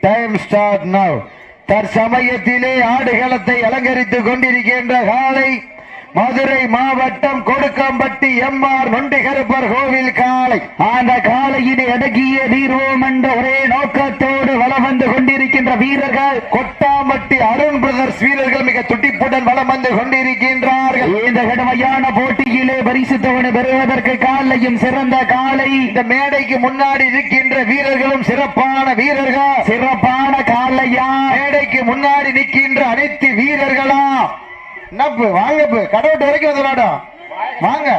Time start now தற்சமயத்திலே ஆடுகளத்தை அலங்கரித்துக் கொண்டிருக்கின்ற காலை மதுரை மாவட்டம் கொடுக்கம்பட்டி எம் ஆர் நொண்டிகருப்பர் கோவில் காலை அந்த காலையினை அடக்கிய தீர்வோம் என்ற ஒரே நோக்கத்தோடு வலம் வந்து கொண்டிருக்கின்ற வீரர்கள் கொட்டாம்பட்டி அருண் பிரதர்ஸ் வீரர்கள் மிக துடிப்புடன் வலம் வந்து கொண்டிருக்கின்றார்கள். இந்த கடுமையான போட்டியிலே பரிசு தவணை பெறுவதற்கு காலையும் சிறந்த காலை இந்த மேடைக்கு முன்னாடி இருக்கின்ற வீரர்களும் சிறப்பான வீரர்கள். சிறப்பான காலையா மேடைக்கு முன்னாடி நிற்கின்ற அனைத்து வீரர்களா. நப்பு வாங்கப்பு கடவுட்டு வரைக்கும் வந்து வாங்க.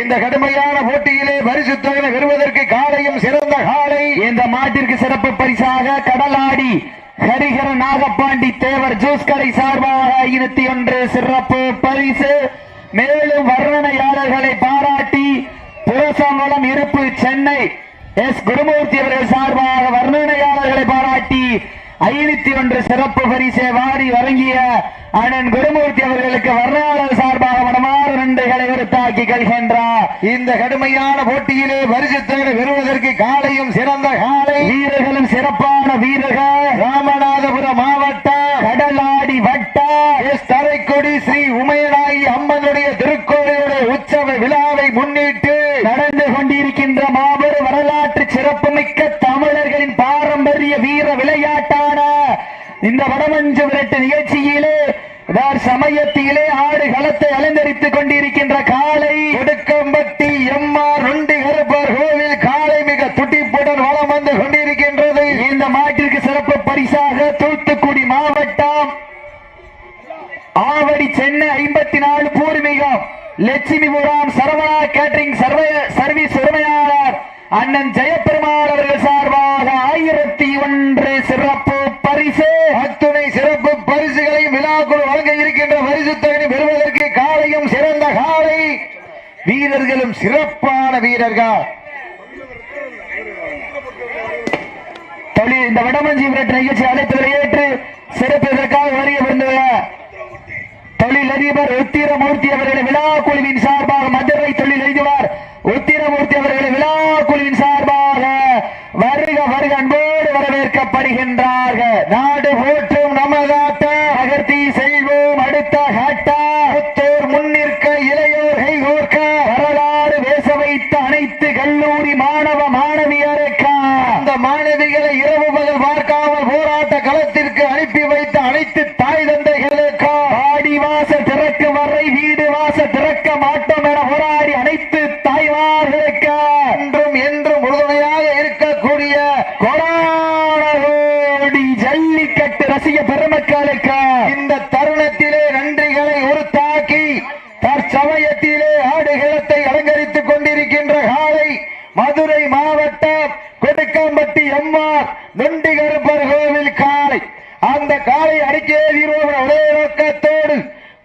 இந்த கடுமையான போட்டியிலே பரிசு தொகை பெறுவதற்கு காலையும் சிறந்த காலை. இந்த மாட்டிற்கு சிறப்பு பரிசாக கடலாடி ஹரிஹர நாகப்பாண்டி தேவர் ஜூஸ் கடை சார்பாக இருபத்தி ஒன்று சிறப்பு பரிசு. மேலும் வர்ணனையாளர்களை பாராட்டி புரசம்பலம் இருப்பு சென்னை எஸ் குருமூர்த்தி அவர்கள் சார்பாக வர்ணனையாளர்களை பாராட்டி ஐநூத்தி ஒன்று சிறப்பு பரிசை வாரி வழங்கிய அண்ணன் குருமூர்த்தி அவர்களுக்கு வர்ணனையாளர் சார்பாக மனமாறு நன்றிகளை உறுத்தாக்கி கொள்கின்றார் இந்த கடுமையான போட்டியிலே பரிசு தொகை பெறுவதற்கு காலையும் சிறந்த காலை. வீரர்களும் சிறப்பான வீரர்கள். ராமநாதபுரம் மாவட்டம் கடலாடி வட்டா. எஸ் தரைக்கொடி ஸ்ரீ உமையனாகி அம்மனுடைய திருக்கோயிலுடைய உற்சவ விழாவை முன்னிட்டு நடந்து கொண்டிருக்கின்ற மாபெரும் வரலாற்று இந்த வடமஞ்சு விரட்டு நிகழ்ச்சியிலே சமயத்திலே ஆடு களத்தை அலங்கரித்துக் கொண்டிருக்கின்ற காலை ஒடுக்கம்பட்டி எம்ஆர் நொண்டி கருப்பர் கோவில் காலை மிக துடிப்புடன் வலம் வந்து கொண்டிருக்கின்றது. இந்த மாட்டிற்கு சிறப்பு பரிசாக தூத்துக்குடி மாவட்டம் ஆவடி சென்னை ஐம்பத்தி நாலு பூர்வீகம் லட்சுமிபுரம் சரவணா கேட்டரிங் சர்வ- சர்வீஸ் அண்ணன் ஜெயபெருமாள் அவர்கள் சார்பாக ஆயிரத்தி ஒன்று சிறப்பு பரிசு. அத்துணை சிறப்பு பரிசுகளை விழாக்குழு வழங்க இருக்கின்ற பரிசு தொகை பெறுவதற்கு காலையும் சிறந்த காலை. வீரர்களும் சிறப்பான வீரர்கள். இந்த வடமஞ்சி விரட்டு நிகழ்ச்சி அழைப்புகளை ஏற்று இதற்காக வருகை தொழிலதிபர் தொழில் அதிபர் உத்திரமூர்த்தி அவர்களை விழா குழுவின் சார்பாக மதுரை தொழிலதிபர் உத்திரமூர்த்தி அவர்களை விழா குழுவின் சார்பாக வருக வருக அன்போடு வரவேற்கப்படுகின்றார்கள். நாடு போற்றும் நமதாத்த அகர்த்தி செல்வ அடுத்த ஹட்டா புத்தூர் முன்னிற்க இளையோர் கைகோர்க்க வரலாறு பேச வைத்த அனைத்து கல்லூரி மாணவ மாணவியருக்கா அந்த மாணவிகளை இரவு பகல் பார்க்காமல் போராட்ட களத்திற்கு அனுப்பி வைத்த அனைத்து தாய் தந்தைகளுக்கும் ஆடி வாச திறக்க வரை வீடு வாச திறக்க மாட்டோம் என போராடி அனைத்து தாய்மார்களுக்கு என்றும் என்றும் உறுதுணையாக இருக்கக்கூடிய கொடாடி ஜல்லிக்கட்டு ரசிக பெருமக்களுக்கு இந்த தருணத்திலே நன்றிகளை உறுத்தாக்கி தற்சமயத்திலே ஆடுகளத்தை அலங்கரித்துக் கொண்டிருக்கின்ற காலை மதுரை மாவட்டம் கொடுக்காம்பட்டி எம்ஆர் நொண்டிகருப்பர் கோவில் அந்த காலை அறிக்கையை வீரோட ஒரே நோக்கத்தோடு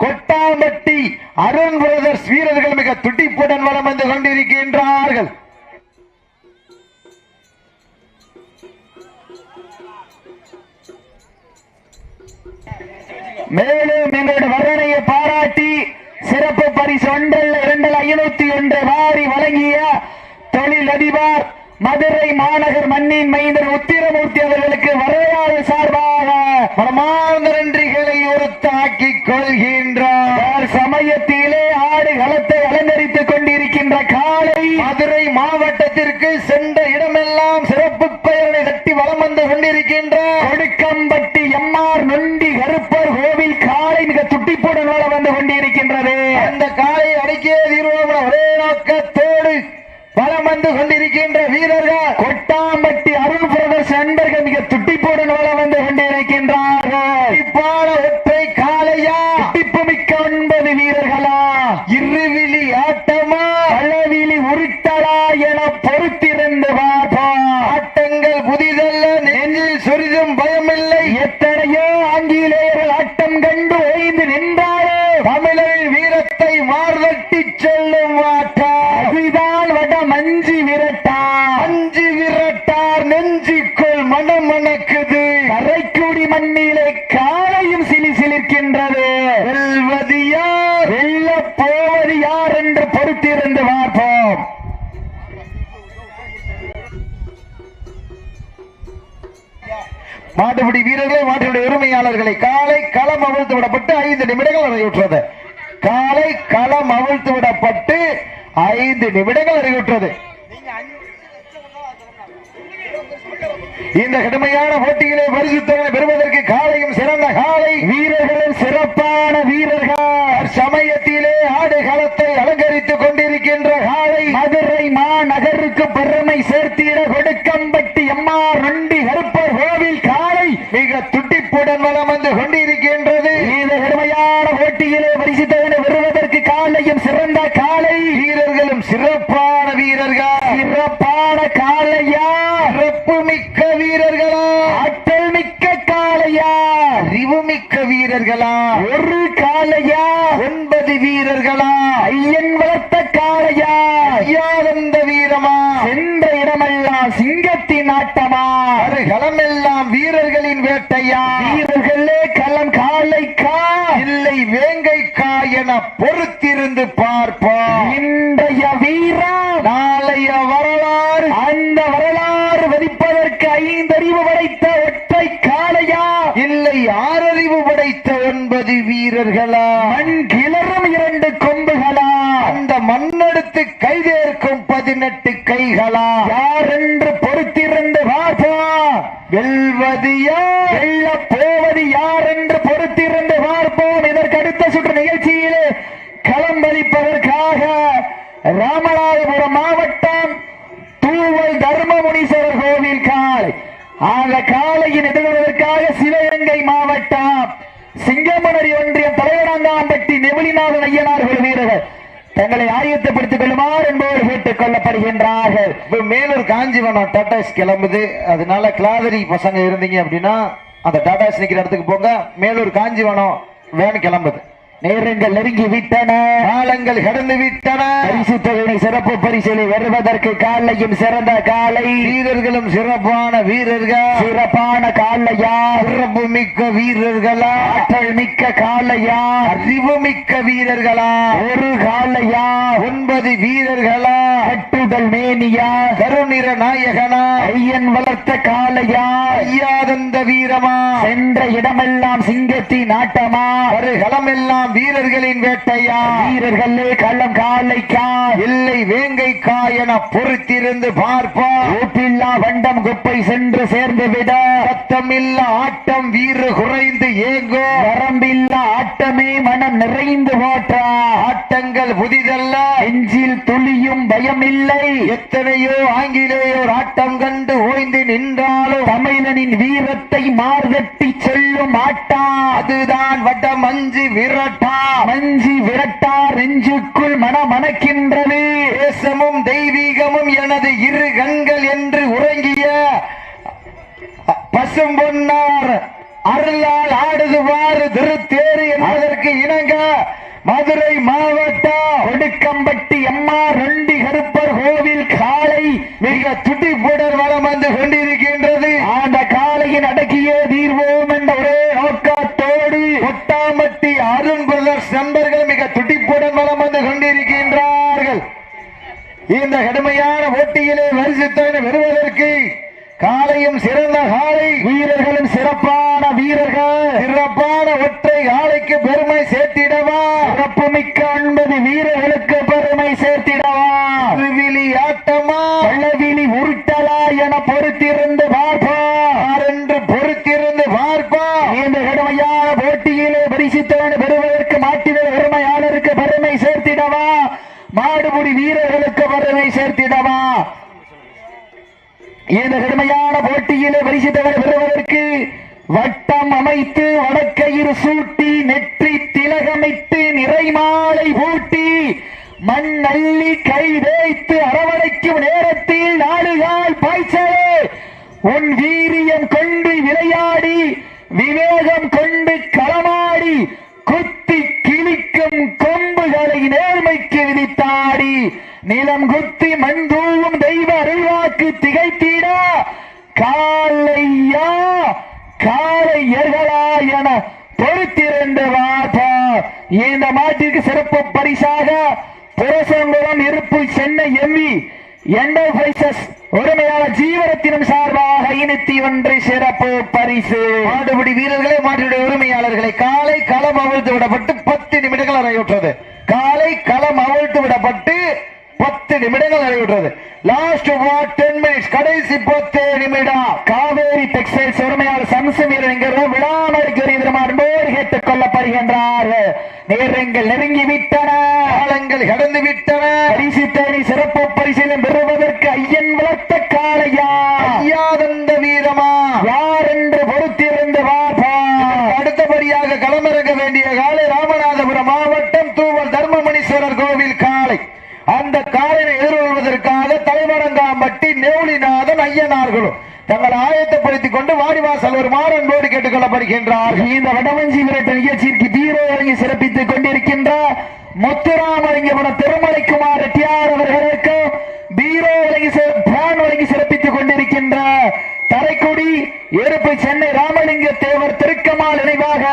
கொட்டாம்பட்டி அருண் பிரதர்ஸ் வீரர்கள் மிக துடிப்புடன் வலம் வந்து கொண்டிருக்கின்றார்கள். மேலும் எங்களுடைய வர்ணனையை பாராட்டி சிறப்பு பரிசு ஒன்றல்ல இரண்டு ஐநூத்தி ஒன்று வாரி வழங்கிய தொழிலதிபர் அதிபர் மதுரை மாநகர் மண்ணின் மைந்தர் உத்திரமூர்த்தி அவர்களுக்கு வரலாறு சார்பாக பிரமாந்த நன்றிகளை உறுத்தாக்கிக் கொள்கின்றார். சமயத்திலே ஆடு களத்தை அலங்கரித்துக் கொண்டிருக்கின்ற காலை மதுரை மாவட்டத்திற்கு சென்ற இடமெல்லாம் சிறப்பு பெயர்களை தட்டி வலம் வந்து கொண்டிருக்கின்ற கொடுக்கம்பட்டி எம்ஆர் நொண்டி கருப்பர் கோவில் காலை மிக துட்டிப்புடன் வள வந்து கொண்டிருக்கின்றது. அந்த காலை அடக்கிய தீர்வோம் ஒரே நோக்கத்தோடு பலம் வந்து கொண்டிருக்கின்ற வீரர்கள் கொட்டாம்பட்டி அருள் பிரதர்ஸ் நண்பர்கள் மிக துட்டிப்புடன் வளம் வந்து கொண்டிருக்கின்றார்கள். ஒற்றை காலையா துட்டிப்பு மிக்க ஒன்பது வீரர்களா? இருவிழி ஆட்டமா? அளவிலி உருட்டலா என பொறுத்திருந்து பார்ப்போம். ஆட்டங்கள் புதிதல்ல நெஞ்சில் சொரிதும் பயமில்லை. எத்தனையோ ஆங்கிலேயர்கள் ஆட்டம் கண்டு ஓய்ந்து நின்றாரோ? தமிழரின் வீரத்தை மார்தட்டி செல்லும் ஆட்டம் மாட்டுப்படி வீரர்களே மாட்டுப்படி உரிமையாளர்களை காலை களம் அவிழ்த்து விடப்பட்டு ஐந்து நிமிடங்கள் நிறைவுற்றது. காலை களம் அவிழ்த்து விடப்பட்டு ஐந்து நிமிடங்கள் நிறைவுற்றது. இந்த கடுமையான போட்டியிலே பரிசுத்தவனை பெறுவதற்கு காலையும் சிறந்த காலை. வீரர்களும் சிறப்பான வீரர்கள் சமயத்திலே ஆடு களத்தை அலங்கரித்துக் கொண்டிருக்கின்ற காலை மதுரை மாநகருக்கு பெருமை சேர்த்திட கொடுக்கம்பட்டி எம்மா ரெண்டி கருப்பர் கோவில் காலை மிக துட்டிப்புடன் வலம் வந்து கொண்டிருக்கின்றது. இந்த கடுமையான போட்டியிலே பரிசுத்தவனை வருவதற்கு காலையும் சிறந்த காலை. வீரர்களும் சிறப்பான வீரர்கள்? சிறப்பான காலையா? சிறப்பு மிக்க வீரர்களா? ஆற்றல் மிக்க காலையா? அறிவு மிக்க வீரர்களா? ஒரு காலையா? ஒன்பது வீரர்களா? ஐயன் வளர்த்த காலையா? ஐயா வந்த வீரமா? சென்ற சிங்கத்தின் ஆட்டமா அது களமெல்லாம் வீரர்களின் வேட்டையா? வீரர்களே களம் காளைக்கா இல்லை வேங்கைக்கா என பொறுத்திருந்து பார்ப்போம். இன்றைய வீரா நாளைய வரலாறு. அந்த வரலாறு வதிப்பதற்கு ஐந்தறிவு படைத்த ஒற்றை காளையா? இல்லை ஆறறிவு படைத்த ஒன்பது வீரர்களா? மண் கிளறும் இரண்டு கொம்புகளா? மண்ணெடுத்து கைதேர்க்கும் பதினெட்டு கைகளா? யார் என்று பொறுத்திருந்து பார்ப்போம் வெல்வது யார் வெல்ல போவது யார் என்று பொறுத்திருந்து பார்ப்போம் இதற்கு அடுத்த சுற்று நிகழ்ச்சியிலே களம் பதிப்பதற்காக ராமநாதபுரம் மாவட்டம் தூவல் தர்மமுனீஸ்வரர் கோவில் காலை. ஆக காலையின் எதிர்வதற்காக சிவகங்கை மாவட்டம் சிங்கமணரி ஒன்றியம் தலைவராங்காம்பட்டி நெவிலிநாதன் ஐயனார்கள் வீரர்கள். தங்களை ஆயத்தப்படுத்திக் கொள்ளுமாறு என்போடு கேட்டுக் கொள்ளப்படுகின்றார்கள். இப்ப மேலூர் காஞ்சிவனம் டாடாஸ் கிளம்புது. அதனால கிளாதரி பசங்க இருந்தீங்க அப்படின்னா அந்த டாடாஸ் நிக்கிற இடத்துக்கு போங்க. மேலூர் காஞ்சிவனம் வேன் கிளம்புது. நேரங்கள் நெருங்கி விட்டன. காலங்கள் கடந்து விட்டன. பரிசு தொகையை சிறப்பு பரிசிலை வருவதற்கு காலையும் சிறந்த காலை. வீரர்களும் சிறப்பான வீரர்கள். சிறப்பான காலையா? சிறப்பு மிக்க வீரர்களா? ஆற்றல் மிக்க காலையா? அறிவு மிக்க வீரர்களா? ஒரு காலையா? ஒன்பது வீரர்களா? கட்டுதல் மேனியா? கருநிற நாயகனா? ஐயன் வளர்த்த காலையா? ஐயாதந்த வீரமா? சென்ற இடமெல்லாம் சிங்கத்தின் ஆட்டமா? ஒரு களமெல்லாம் வீரர்களின் வேட்டையா? வீரர்களே களம் காலைக்கா. இல்லை வேங்கைக்கா என பொறுத்திருந்து பார்ப்போம். ஊப்பில்லா வண்டம் குப்பை சென்று சேர்ந்து விட சத்தமில்ல ஆட்டம் வீறு குறைந்து ஏங்கோ வரம்பில்லா ஆட்டமே மனம் நிறைந்து போற்றா. ஆட்டங்கள் புதிதல்ல. நெஞ்சில் துளியும் பயமில்லை. எத்தனையோ ஆங்கிலேயோர் ஆட்டம் கண்டு ஓய்ந்து நின்றாலும். தமிழனின் வீரத்தை மார்தட்டி சொல்லும் ஆட்டா. அதுதான் வட மஞ்சு விரட்டா. மஞ்சி விரட்டா நெஞ்சுக்குள் மனமணக்கின்றது. தேசமும் தெய்வீகமும் எனது இரு கண்கள் என்று உறங்கிய பசும்பொன்னார் அருளால் ஆடுதுவாறு திருத்தேறு என்பதற்கு இணங்க மதுரை மாவட்டம் ஒடுக்கம்பட்டி அம்மா ரெண்டி கருப்பர் கோவில் காலை மிக துடிப்புடன் வளம் வந்து கொண்டிருக்கின்றது. அந்த காலையின் அடை தீர்வோம் என்ற ஒரே நோக்கத்தோடு கொட்டாம்பட்டி செம்பர்கள் நண்பர்கள் மிக துடிப்புடன் வளம் வந்து கொண்டிருக்கின்றார்கள். இந்த கடுமையான போட்டியிலே வரிசைத்தவனை வருவதற்கு காலையும் சிறந்த காலை வீரர்களும் சிறப்பான வீரர்கள். சிறப்பான ஒற்றை காலைக்கு பெருமை சேர்த்திடவா? சிறப்பு மிக்க ஒன்பது வீரர்களுக்கு பெருமை சேர்த்திடவா? விழி ஆட்டமா? பள்ளவிழி உருட்டலா என பொறுத்திருந்து பார்ப்போம் யார் என்று பொறுத்திருந்து பார்ப்பா இந்த கடுமையான போட்டியிலே பரிசுத்தவன் பெறுவதற்கு மாட்டினர் பெருமையாளருக்கு பெருமை சேர்த்திடவா மாடுபுடி வீரர்களுக்கு பெருமை சேர்த்திடவா? இந்த கடுமையான போட்டியிலே பரிசு தவறு பெறுவதற்கு வட்டம் அமைத்து வடக்கயிறு சூட்டி நெற்றி திலகமிட்டு நிறைமாலை பூட்டி மண் அள்ளி கை தேய்த்து அரவணைக்கும் நேரத்தில் நாடுகால் பாய்ச்சலே. உன் வீரியம் கொண்டு விளையாடி விவேகம் கொண்டு களமாடி குத்தி கிழிக்கும் கொம்புகளை நேர்மைக்கு விதித்தாடி நிலம் குத்தி மண் தூவும் தெய்வ அருள்வாக்கு திகைத்திட காலையா காலையர்களா என பொறுத்திருந்த வார்த்தா இந்த மாட்டிற்கு சிறப்பு பரிசாக புரசங்குளம் இருப்பு சென்னை எம்வி ஒருமையான உரிமையாளர் சார்பாக ஐநூத்தி ஒன்று சிறப்பு பரிசு. மாடுபிடி வீரர்களே மாட்டுடைய உரிமையாளர்களை காலை களம் அவிழ்த்து விடப்பட்டு பத்து நிமிடங்கள் அறையுற்றது காலை களம் அவிழ்த்து விடப்பட்டு பத்து நிமிடங்கள் நடைபெற்றது. லாஸ்ட் டென் மினிட்ஸ் கடைசி பத்து நிமிடம். காவேரி டெக்ஸ்டைல்ஸ் உரிமையாளர் சம்சு வீரர் என்கிற விழாமருக்கு அன்போடு கேட்டுக் கொள்ளப்படுகின்றார். நேரங்கள் நெருங்கி விட்டன. காலங்கள் கடந்து விட்டன. பரிசு தேடி சிறப்பு பரிசீலனை பெறுவதற்கு ஐயன் வளர்த்த காலையா ஐயாதந்த வீரமா யார் என்று பொறுத்திருந்து பார்ப்பார் அடுத்தபடியாக களமிறங்க வேண்டிய காலை ராமநாதபுரம் மாவட்டம் தூவல் தர்மமணீஸ்வரர் கோவில் காலை அந்த காலையை தலைமடங்காம்பட்டி தலைவரங்காம்பட்டி நெவுளிநாதன் ஐயனார்களும் தங்கள் ஆயத்தப்படுத்திக் கொண்டு வாடிவாசல் ஒரு மாறன்போடு கேட்டுக் கொள்ளப்படுகின்றார்கள் இந்த வடவஞ்சி விரட்ட நிகழ்ச்சிக்கு தீரோ வழங்கி சிறப்பித்துக் கொண்டிருக்கின்ற முத்துராமலிங்கபுரம் திருமலைக்குமார் ரெட்டியார் அவர்களுக்கும் பீரோ வழங்கி பிரான் வழங்கி சிறப்பித்துக் கொண்டிருக்கின்ற தரைக்குடி எருப்பு சென்னை ராமலிங்க தேவர் திருக்கமால் நினைவாக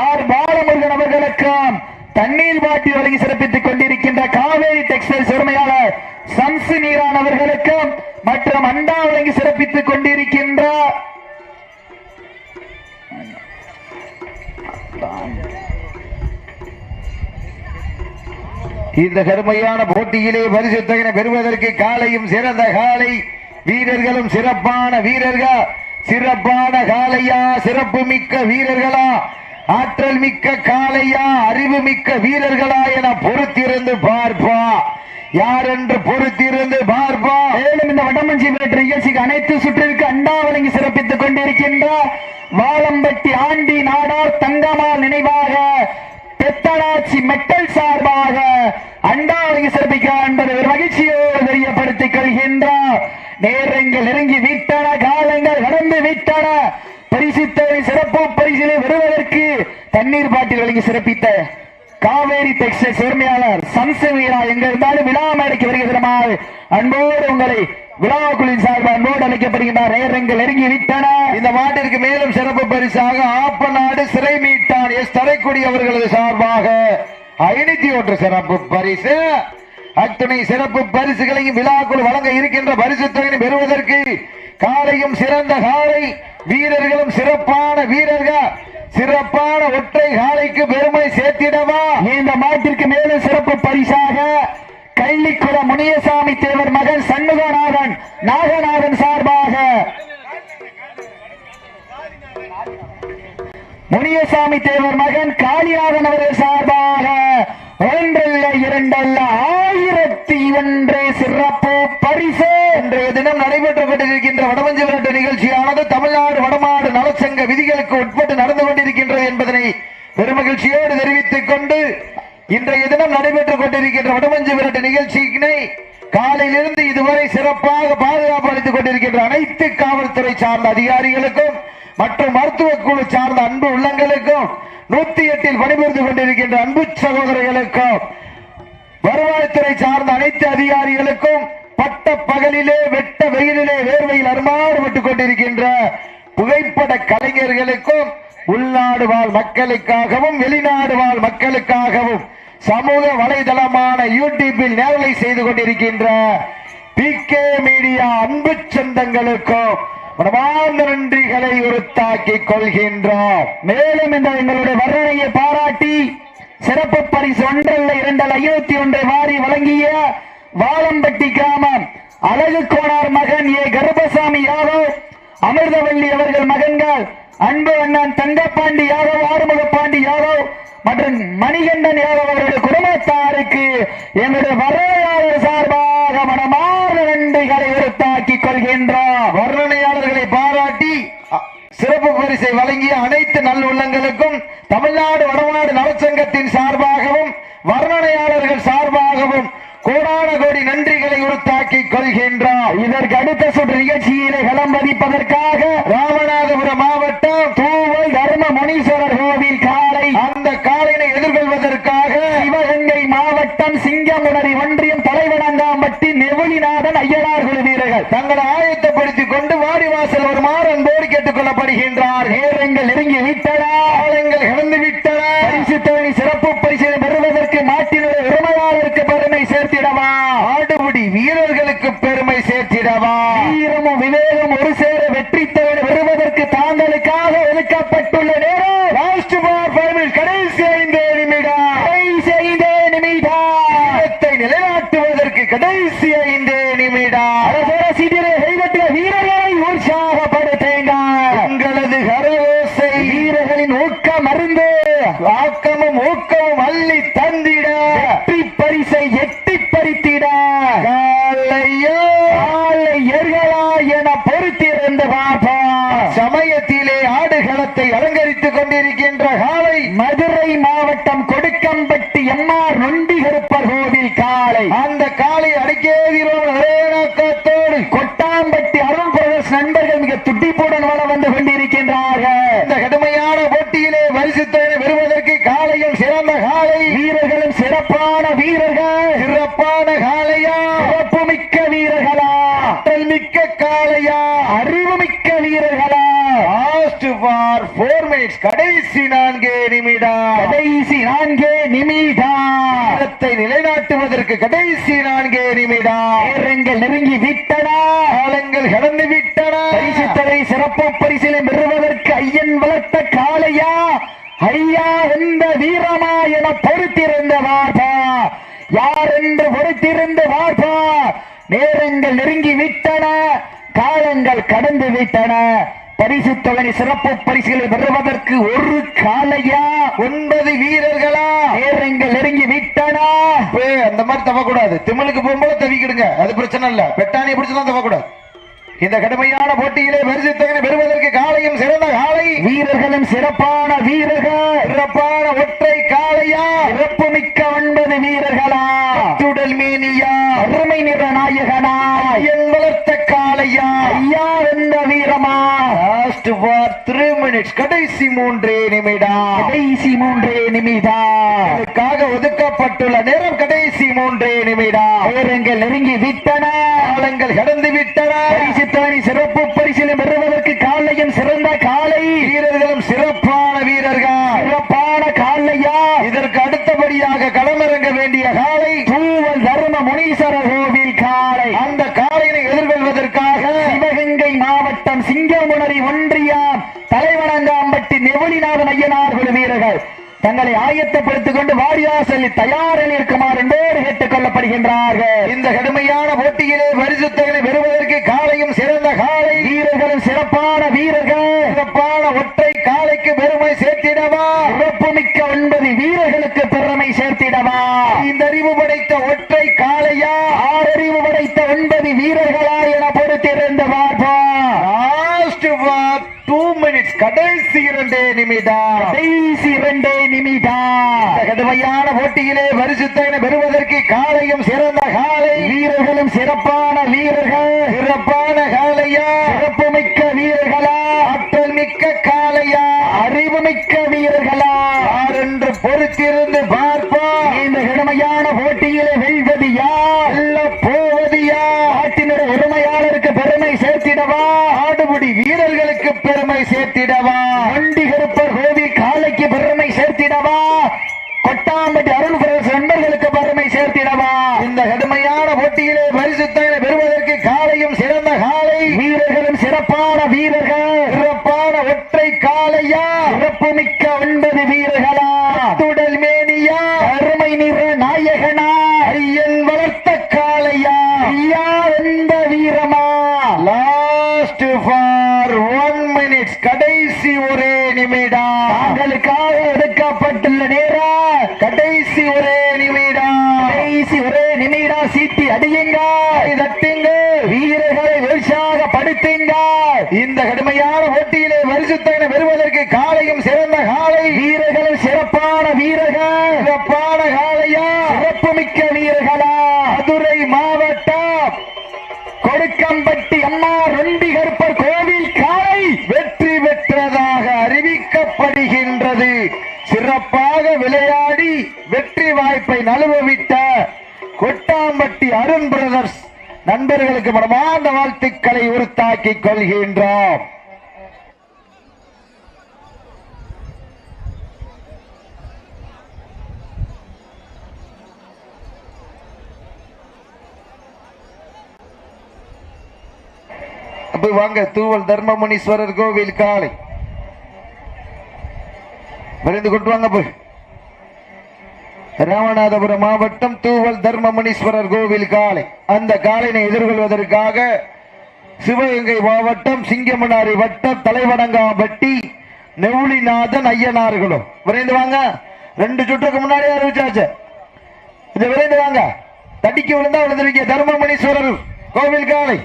ஆர். பாலமுருகன் அவர்களுக்கும் தண்ணீர் பாட்டி வழங்கி சிறப்பித்துக் கொண்டிருக்கின்ற காவேரி டெக்ஸ்டைல் உரிமையாளர் சம்சு நீரானவர்களுக்கும் மற்றும் அண்டா வழங்கி சிறப்பித்துக் கொண்டிருக்கின்ற இந்த கடுமையான போட்டியிலே பரிசு பெறுவதற்கு காலையும் சிறந்த காலை வீரர்களும் சிறப்பான வீரர்கள் சிறப்பான காலையா சிறப்பு மிக்க வீரர்களா ஆற்றல் மிக்க காலையா அறிவு மிக்க வீரர்களா என பொறுத்திருந்து பார்ப்பா. யார் என்று பொறுத்திருந்து பார்ப்போம். மேலும் இந்த வடமஞ்சி வேற்று நிகழ்ச்சிக்கு அனைத்து சுற்றிற்கு அண்டா வழங்கி சிறப்பித்துக் கொண்டிருக்கின்ற வாலம்பட்டி ஆண்டி நாடார் தங்கமால் நினைவாக பெத்தனாட்சி மெட்டல் சார்பாக அண்டா வழங்கி சிறப்பிக்கிறார் என்பதை ஒரு மகிழ்ச்சியோடு தெரியப்படுத்திக் கொள்கின்றார் நேரங்கள் நெருங்கி விட்டன காலங்கள் கடந்து விட்டன. பரிசுத்தவை சிறப்பு பரிசிலை வருவதற்கு தண்ணீர் பாட்டில் வழங்கி சிறப்பித்த காவேரி டெக்ஸ்டைல்ஸ் உரிமையாளர் சம்சவீரா எங்க இருந்தாலும் விழா மேடைக்கு வருகிறமாறு அன்போடு உங்களை விழாக்குழுவின் சார்பாக அன்போடு அழைக்கப்படுகின்றார். நேரங்கள் நெருங்கி விட்டன இந்த மாட்டிற்கு மேலும் சிறப்பு பரிசாக ஆப்பநாடு சிறை மீட்டான் எஸ் தரைக்குடி அவர்களது சார்பாக ஐநூத்தி ஒன்று சிறப்பு பரிசு. அத்துணை சிறப்பு பரிசுகளையும் விழாக்குழு வழங்க இருக்கின்ற பரிசு தொகையை பெறுவதற்கு காலையும் சிறந்த காலை வீரர்களும் சிறப்பான வீரர்கள் சிறப்பான ஒற்றை காலைக்கு பெருமை சேர்த்திடவா? இந்த மாட்டிற்கு மேலும் சிறப்பு பரிசாக கள்ளிக்குள முனியசாமி தேவர் மகன் சண்முகநாதன் நாகநாதன் சார்பாக. முனியசாமி தேவர் மகன் காளிநாதன் அவர்கள் சார்பாக ஒன்றல்ல இரண்டல்ல ஆயிரத்தி ஒன்று சிறப்பு பரிசு. இன்றைய தினம் நடைபெற்றுக் கொண்டிருக்கின்ற வடமஞ்சி விரட்டு நிகழ்ச்சியானது தமிழ்நாடு வடமாடு நலச்சங்க விதிகளுக்கு உட்பட்டு நடந்து கொண்டிருக்கின்றது என்பதனை பெருமகிழ்ச்சியோடு தெரிவித்துக் கொண்டு இன்றைய தினம் நடைபெற்றுக் கொண்டிருக்கின்ற வடமஞ்சி விரட்டு நிகழ்ச்சியினை காலையிலிருந்து இதுவரை சிறப்பாக பாதுகாப்பு அளித்துக் கொண்டிருக்கின்ற அனைத்து காவல்துறை சார்ந்த அதிகாரிகளுக்கும் மற்றும் மருத்துவ குழு சார்ந்த அன்பு உள்ளங்களுக்கும் நூத்தி எட்டில் பணிபுரிந்து கொண்டிருக்கின்ற அன்பு சகோதரர்களுக்கும் வருவாய்த்துறை சார்ந்த அனைத்து அதிகாரிகளுக்கும் பட்ட பகலிலே வெட்ட வெயிலிலே வேர்வையில் அருமாறுபட்டுக் கொண்டிருக்கின்ற புகைப்பட கலைஞர்களுக்கும் உள்நாடு வாழ் மக்களுக்காகவும் வெளிநாடு வாழ் மக்களுக்காகவும் சமூக வலைதளமான யூடியூபில் நேரலை செய்து கொண்டிருக்கின்ற பி கே மீடியா அன்பு சொந்தங்களுக்கும் மனமார்ந்த நன்றிகளை உறுத்தாக்கிக் கொள்கின்றோம். மேலும் இந்த எங்களுடைய வர்ணனையை பாராட்டி சிறப்பு பரிசு ஒன்றல்ல இரண்டல் ஐநூத்தி ஒன்றை வாரி வழங்கிய வாழம்பட்டி கிராமம் அழகு கோனார் மகன் ஏ. கருப்பசாமி யாதவ் அமிர்தவள்ளி அவர்கள் மகன்கள் அன்பு அண்ணன் தங்கப்பாண்டி யாதவ் ஆறுமுகப்பாண்டி யாதவ் மற்றும் மணிகண்டன் யாதவ் அவருடைய குடும்பத்தாருக்கு எங்களுடைய வரலாறு சார்பாக மனமார்ந்த நன்றிகளை உறுத்தாக்கிக் கொள்கின்றோம் வர்ணனையாளர்களை பாராட்டி சிறப்பு பரிசை வழங்கிய அனைத்து நல்லுள்ளங்களுக்கும் தமிழ்நாடு வடநாடு நலச்சங்கத்தின் சார்பாகவும் வர்ணனையாளர்கள் சார்பாகவும் கோடான கோடி நன்றிகளை உறுத்தாக்கிக் கொள்கின்றார். இதற்கு அடுத்த சுற்று நிகழ்ச்சியிலே களம் பதிப்பதற்காக ராமநாதபுரம் மாவட்டம் தூவல் தர்ம முனீஸ்வரர் கோவில் காலை. அந்த காலையை எதிர்கொள்வதற்காக சிவகங்கை மாவட்டம் சிங்கமுனரி ஒன்றியம் தலைவனங்காம்பட்டி நெவலிநாதன் ஐயனார் குழு வீரர்கள் தங்களை ஆயத்தப்படுத்திக் கொண்டு வாடிவாசல் ஒரு மாறன்போடு கேட்டுக் கொள்ளப்படுகின்றார். நேரங்கள் நெருங்கி விட்டதா காலங்கள் கடந்து விட்டதா பரிசு சிறப்பு பரிசு பெறுவதற்கு மாட்டினுடைய உரிமையாளருக்கு பெருமை சேர்த்திடவா? ஆடுபுடி வீரர்களுக்கு பெருமை சேர்த்திடவா? வீரமும் விவேகம் ஒரு சேர்த்து கொண்டிருக்கின்ற காலை மதுரை மாவட்டம் கொடுக்கம்பட்டி எம்ஆர் நொண்டி கருப்பர் கோவில் காளை அந்த காலை அடிக்கேதிரோடு ஒரே நோக்கத்தோடு கொட்டாம்பட்டி அருண் பிரதர்ஸ் நண்பர்கள் மிக துட்டிப்புடன் வள வந்து கொண்டிருக்கின்றார்கள். இந்த கடுமையான போட்டியிலே பரிசுத்தனை பெறுவதற்கு காலையில் சிறந்த காலை வீரர்களும் சிறப்பான வீரர்கள். சிறப்பான காலையா? சிறப்புமிக்க வீரர்களா? மிக்க காலையா? அறிவுமிக்க ஃபார் மினிட்ஸ் கடைசி நான்கே நிமிடம் கடைசி நான்கே நிமிடம் நிலைநாட்டுவதற்கு கடைசி நான்கே நிமிடம் நேரங்கள் நெருங்கி விட்டன. காலங்கள் கடந்து விட்டன. பரிசுத்தலை சிறப்பு பரிசிலை பெறுவதற்கு ஐயன் வளர்த்த காளையா? ஐயா எந்த வீரமா என பொறுத்திருந்த வார்பா? யார் என்று பொறுத்திருந்த வார்பா? நேரங்கள் நெருங்கி விட்டன. காலங்கள் கடந்து விட்டன. பரிசுத்தவனை சிறப்பு பரிசுகளை பெறுவதற்கு ஒரு காலையா ஒன்பது வீரர்களா? நேரங்கள் நெருங்கி விட்டனா. அந்த மாதிரி தவக்கூடாது. திமிழுக்கு போகும்போது தவிக்கிடுங்க. அது பிரச்சனை இல்ல. பெட்டாணி பிடிச்சதான் தவக்கூடாது. இந்த கடுமையான போட்டியிலே பரிசுத்தகனை பெறுவதற்கு காலையும் சிறந்த காலை. வீரர்களும் சிறப்பான வீரர்கள். சிறப்பான ஒற்றை காளையா? சிறப்பு மிக்க ஒன்பது வீரர்களா? சுடல் மேனியா? அருமை நிற நாயகனாய் என் வளர்த்த காளையா? ஐயா எந்த வீரமா? லாஸ்ட் ஃபார் த்ரீ மினிட்ஸ் கடைசி மூன்றே நிமிடம் கடைசி மூன்றே நிமிடம் இதற்காக ஒதுக்கப்பட்டுள்ள நேரம் கடைசி மூன்றே நிமிடம் நேரங்கள் நெருங்கி விட்டன. காலங்கள் கடந்து விட்டன. பரிசுத்தவனி சிறப்பு பரிசிலை பெறுவதற்கு காலையும் சிறந்த காலை. வீரர்களும் சிறப்பான வீரர்கள். சிறப்பான காலையா? இதற்கு அடுத்தபடியாக களமிறங்க வேண்டிய காலை தூவல் தர்ம முனீஸ்வர கோவில் காலை. அந்த காலையினை எதிர்கொள்வதற்காக சிவகங்கை மாவட்டம் சிங்கமுனரி ஒன்றியம் தலைவனங்காம்பட்டி நெவுளிநாதன் ஐயனார் குழு வீரர்கள். தங்களை ஆயத்தப்படுத்திக் கொண்டு வாரியாசலில் தயாரில் இருக்குமாறு என்போடு கேட்டுக் கொள்ளப்படுகின்றார்கள். இந்த கடுமையான போட்டியிலே பரிசுத்தகனை பெறுவதற்கு காலையும் சிறந்த காலை வீரர்களும் சிறப்பான வீரர்கள் சிறப்பான ஒற்றை காலைக்கு பெருமை சேர்த்திடவா சிறப்புமிக்க ஒன்பது வீரர்களுக்கு பெருமை சேர்த்திடவா இந்த அறிவு படைத்த ஒற்றை காளையா ஆறறிவு படைத்த ஒன்பது வீரர்களா என பொறுத்திருந்த பார்ப்போம் லாஸ்ட் ஃபார் டூ மினிட்ஸ் கடைசி இரண்டே நிமிடம். கடைசி இரண்டே நிமிடம். இந்த கடுமையான போட்டியிலே பரிசுத்தகனை பெறுவதற்கு காலையும் சிறந்த காலை. வீரர்களும் சிறப்பான வீரர்கள். சிறப்பான காளையா சிறப்புமிக்க வீரர்களா? ஆற்றல் மிக்க காளையா அறிவுமிக்க வீரர்களா? யார் என்று பொறுத்திருந்து பார்ப்போம் இந்த கடுமையான போட்டியிலே வெல்வது யார் வெல்ல போவது யார் நாட்டினுடைய உரிமையாளருக்கு பெருமை சேர்த்திடவா ஆடுபுடி வீரர்களுக்கு பெருமை சேர்த்திடவா ஒண்டி கருப்பர் கோவில் காலைக்கு பெருமை சேர்த்திடவா கொட்டாம்பட்டி அருள் பிரதேச நண்பர்களுக்கு பெருமை சேர்த்திடவா இந்த கடுமையான போட்டியிலே பரிசுத்தங்களை பெறுவதற்கு காலையும் சிறந்த காலை வீரர்களும் சிறப்பான வீரர்கள் சிறப்பான ஒற்றை காளையா சிறப்புமிக்க ஒன்பது வீரர்களா துடல் மேனியா அருமை நிற நாயகனா ஐயன் வளர்த்த காளையா ஐயா எந்த வீரமா லாஸ்ட் ஃபார் ஒன் மினிட்ஸ். கடைசி ஒரே நிமிடம். தாங்களுக்காக எடுக்க நேரம் கடைசி ஒரே நிமிடம் கடைசி ஒரே நிமிடம் சீட்டி அடியுங்க தட்டுங்க வீரர்களை உற்சாகப்படுத்துங்க இந்த கடுமையான போட்டியிலே பரிசுத்தனை பெறுவதற்கு காலையும் சிறந்த காலை வீரர்களும் சிறப்பான வீரர்கள் சிறப்பான காளையா சிறப்புமிக்க வீரர்களா மதுரை மாவட்டம் கொடுக்கம்பட்டி அம்மா ரொண்டி கருப்பர் கோவில் காலை வெற்றி பெற்றதாக அறிவிக்கப்படுகின்றது சிறப்பாக விளையாடி வெற்றி வாய்ப்பை நழுவவிட்ட கொட்டாம்பட்டி அருண் பிரதர்ஸ் நண்பர்களுக்கு மனமார்ந்த வாழ்த்துக்களை உறுத்தாக்கிக் கொள்கின்றோம். அப்ப வாங்க தூவல் தர்மமுனீஸ்வரர் கோவில் காலை. விரைந்து கொண்டு வாங்க போய். ராமநாதபுரம் மாவட்டம் தூவல் தர்மமுனீஸ்வரர் கோவில் காலை அந்த காலையினை எதிர்கொள்வதற்காக சிவகங்கை மாவட்டம் சிங்கமனாரி வட்டம் தலைவடங்காம்பட்டி நெவுளிநாதன் ஐயனார்களும். விரைந்து வாங்க. ரெண்டு சுற்றுக்கு முன்னாடி அறிவிச்சாச்சு. இது விரைந்து வாங்க. தடிக்கு விழுந்தா விழுந்துருக்கீங்க. தர்மமுனீஸ்வரர் கோவில் காலை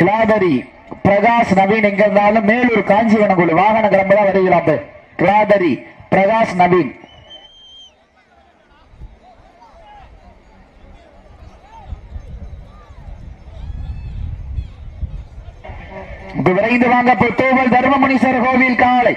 கிளாதரி பிரகாஷ் நவீன் எங்க இருந்தாலும் மேலூர் காஞ்சிவனம் குழு வாகன கிளம்புதான் வருகிறாப்பு. கிளாதரி பிரகாஷ் நவீன். விரைந்து வாங்க தோவல் தர்மமுனீஸ்வரர் கோவில் காலை.